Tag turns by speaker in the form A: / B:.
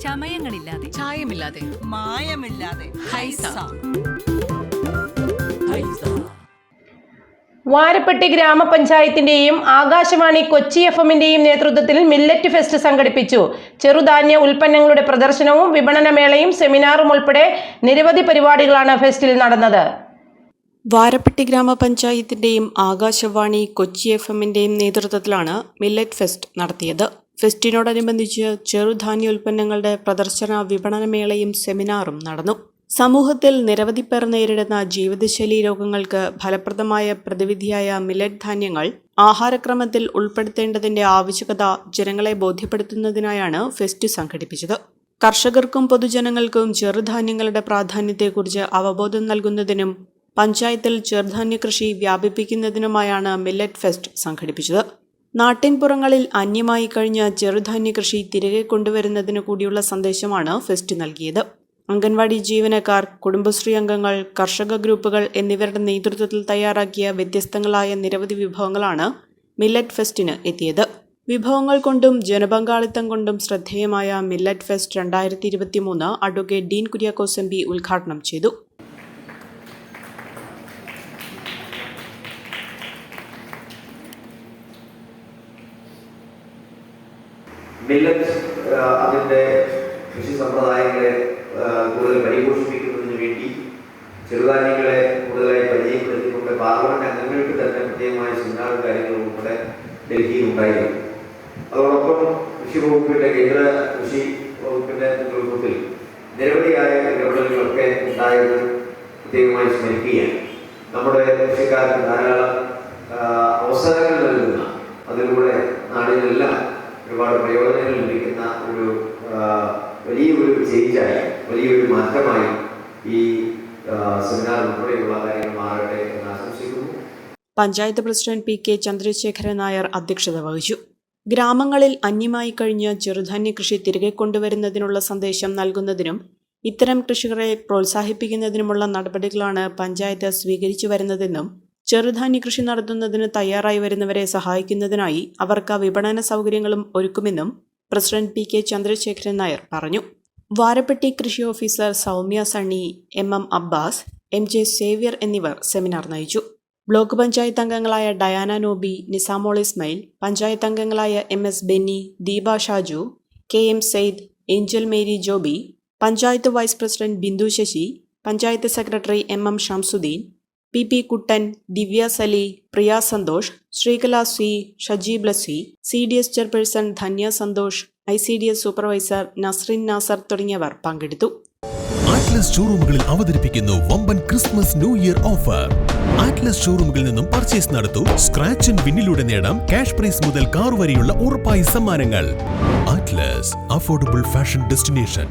A: ചമയങ്ങളില്ലാതെ.
B: ചായമില്ലാതെ.
C: മായമില്ലാതെ.
B: ഹൈസ.
D: വാരപ്പെട്ടി ഗ്രാമപഞ്ചായത്തിന്റെയും ആകാശവാണി കൊച്ചി എഫ് എമ്മിന്റെയും നേതൃത്വത്തിൽ മില്ലറ്റ് ഫെസ്റ്റ് സംഘടിപ്പിച്ചു. ചെറുധാന്യ ഉൽപ്പന്നങ്ങളുടെ പ്രദർശനവും വിപണനമേളയും സെമിനാറും ഉൾപ്പെടെ നിരവധി പരിപാടികളാണ് ഫെസ്റ്റിൽ നടന്നത്.
E: വാരപ്പെട്ടി ഗ്രാമപഞ്ചായത്തിന്റെയും ആകാശവാണി കൊച്ചി എഫ് എമ്മിന്റെയും നേതൃത്വത്തിലാണ് മില്ലറ്റ് ഫെസ്റ്റ് നടത്തിയത്. ഫെസ്റ്റിനോടനുബന്ധിച്ച് ചെറുധാന്യ ഉൽപ്പന്നങ്ങളുടെ പ്രദർശന വിപണനമേളയും സെമിനാറും നടന്നു. സമൂഹത്തിൽ നിരവധി പേർ നേരിടുന്ന ജീവിതശൈലി രോഗങ്ങൾക്ക് ഫലപ്രദമായ പ്രതിവിധിയായ മില്ലറ്റ് ധാന്യങ്ങൾ ആഹാരക്രമത്തിൽ ഉൾപ്പെടുത്തേണ്ടതിന്റെ ആവശ്യകത ജനങ്ങളെ ബോധ്യപ്പെടുത്തുന്നതിനായാണ് ഫെസ്റ്റ് സംഘടിപ്പിച്ചത്. കർഷകർക്കും പൊതുജനങ്ങൾക്കും ചെറുധാന്യങ്ങളുടെ പ്രാധാന്യത്തെക്കുറിച്ച് അവബോധം നൽകുന്നതിനും പഞ്ചായത്തിൽ ചെറുധാന്യ കൃഷി വ്യാപിപ്പിക്കുന്നതിനുമായാണ് മില്ലറ്റ് ഫെസ്റ്റ് സംഘടിപ്പിച്ചത്. നാട്ടിൻപുറങ്ങളിൽ അന്യമായി കഴിഞ്ഞ ചെറുധാന്യ കൃഷി തിരികെ കൊണ്ടുവരുന്നതിന് കൂടിയുള്ള സന്ദേശമാണ് ഫെസ്റ്റ് നൽകിയത്. അംഗൻവാടി ജീവനക്കാർ കുടുംബശ്രീ അംഗങ്ങൾ കർഷക ഗ്രൂപ്പുകൾ എന്നിവരുടെ നേതൃത്വത്തിൽ തയ്യാറാക്കിയ വ്യത്യസ്തങ്ങളായ നിരവധി വിഭവങ്ങളാണ് മില്ലറ്റ് ഫെസ്റ്റിന് എത്തിയത്. വിഭവങ്ങൾ കൊണ്ടും ജനപങ്കാളിത്തം കൊണ്ടും ശ്രദ്ധേയമായ മില്ലറ്റ് ഫെസ്റ്റ് രണ്ടായിരത്തി ഇരുപത്തിമൂന്ന് അഡ്വക്കേറ്റ് ഡീൻ കുര്യാക്കോസ് എം ഉദ്ഘാടനം ചെയ്തു.
F: മില്ലറ്റ് അതിന്റെ കൃഷി സമ്പ്രദായങ്ങളെ കൂടുതൽ പരിപോഷിപ്പിക്കുന്നതിന് വേണ്ടി ചെറുധാന്യങ്ങളെ കൂടുതലായി പരിചയപ്പെടുത്തിക്കൊണ്ട് പാർലമെന്റ് അംഗങ്ങൾക്ക് തന്നെ പ്രത്യേകമായ സെമിനാറും കാര്യങ്ങളും ഉൾപ്പെടെ ഡൽഹിയിൽ ഉണ്ടായിരുന്നു. അതോടൊപ്പം കൃഷി വകുപ്പിന്റെ കേന്ദ്ര കൃഷി വകുപ്പിന്റെ നേതൃത്വത്തിൽ നിരവധിയായ ഇടപെടലുകളൊക്കെ ഉണ്ടായത് പ്രത്യേകമായി സ്മരിക്കുകയാണ്. നമ്മുടെ കൃഷിക്കാർക്ക് ധാരാളം അവസരങ്ങൾ നൽകുന്ന അതിലൂടെ നാടിനെല്ലാം ഒരുപാട് പ്രയോജനങ്ങൾ ലഭിക്കുന്ന ഒരു വലിയൊരു ചേഞ്ചായി വലിയൊരു മാറ്റമായി ഈ സെമിനാർ ഉൾപ്പെടെയുള്ള കാര്യങ്ങൾ മാറട്ടെ എന്ന് ആശംസിക്കുന്നു.
E: Panchayat president P K Chandrasekharan Nair അധ്യക്ഷത വഹിച്ചു. ഗ്രാമങ്ങളിൽ അന്യമായി കഴിഞ്ഞ ചെറുധാന്യ കൃഷി തിരികെ കൊണ്ടുവരുന്നതിനുള്ള സന്ദേശം നൽകുന്നതിനും ഇത്തരം കൃഷികളെ പ്രോത്സാഹിപ്പിക്കുന്നതിനുമുള്ള നടപടികളാണ് പഞ്ചായത്ത് സ്വീകരിച്ചു വരുന്നതെന്നും ചെറുധാന്യ കൃഷി നടത്തുന്നതിന് തയ്യാറായി വരുന്നവരെ സഹായിക്കുന്നതിനായി അവർക്ക് വിപണന സൗകര്യങ്ങളും ഒരുക്കുമെന്നും president P K Chandrasekharan Nair പറഞ്ഞു. വാരപ്പെട്ടി കൃഷി officer Soumya Sunny M M Abbas M J Xavier എന്നിവർ സെമിനാർ നയിച്ചു. ബ്ലോക്ക് പഞ്ചായത്ത് അംഗങ്ങളായ ഡയാന നോബി നിസാമോൾ ഇസ്മയിൽ പഞ്ചായത്ത് അംഗങ്ങളായ M S Benny Deepa Shaju K M Syed Angel Mary Joby panchayat vice president Bindu Sasi panchayat secretary M M Shamsudheen P P Kuttan Divya Sali Priya Santhosh Sreekala C Shajeeb Lasi C D S chairperson Dhanya Santhosh I C D S supervisor Nasrin Nasar തുടങ്ങിയവർ പങ്കെടുത്തു.
G: Atlas ഷോറൂമുകളിൽ അവതരിപ്പിക്കുന്നു വമ്പൻ Christmas new year offer. Atlas ഷോറൂമുകളിൽ നിന്നും purchase നടത്തൂ scratch and വിന്നിലൂടെ നേടാം cash price മുതൽ കാർ വരെയുള്ള ഉറപ്പായ സമ്മാനങ്ങൾ. Atlas affordable fashion destination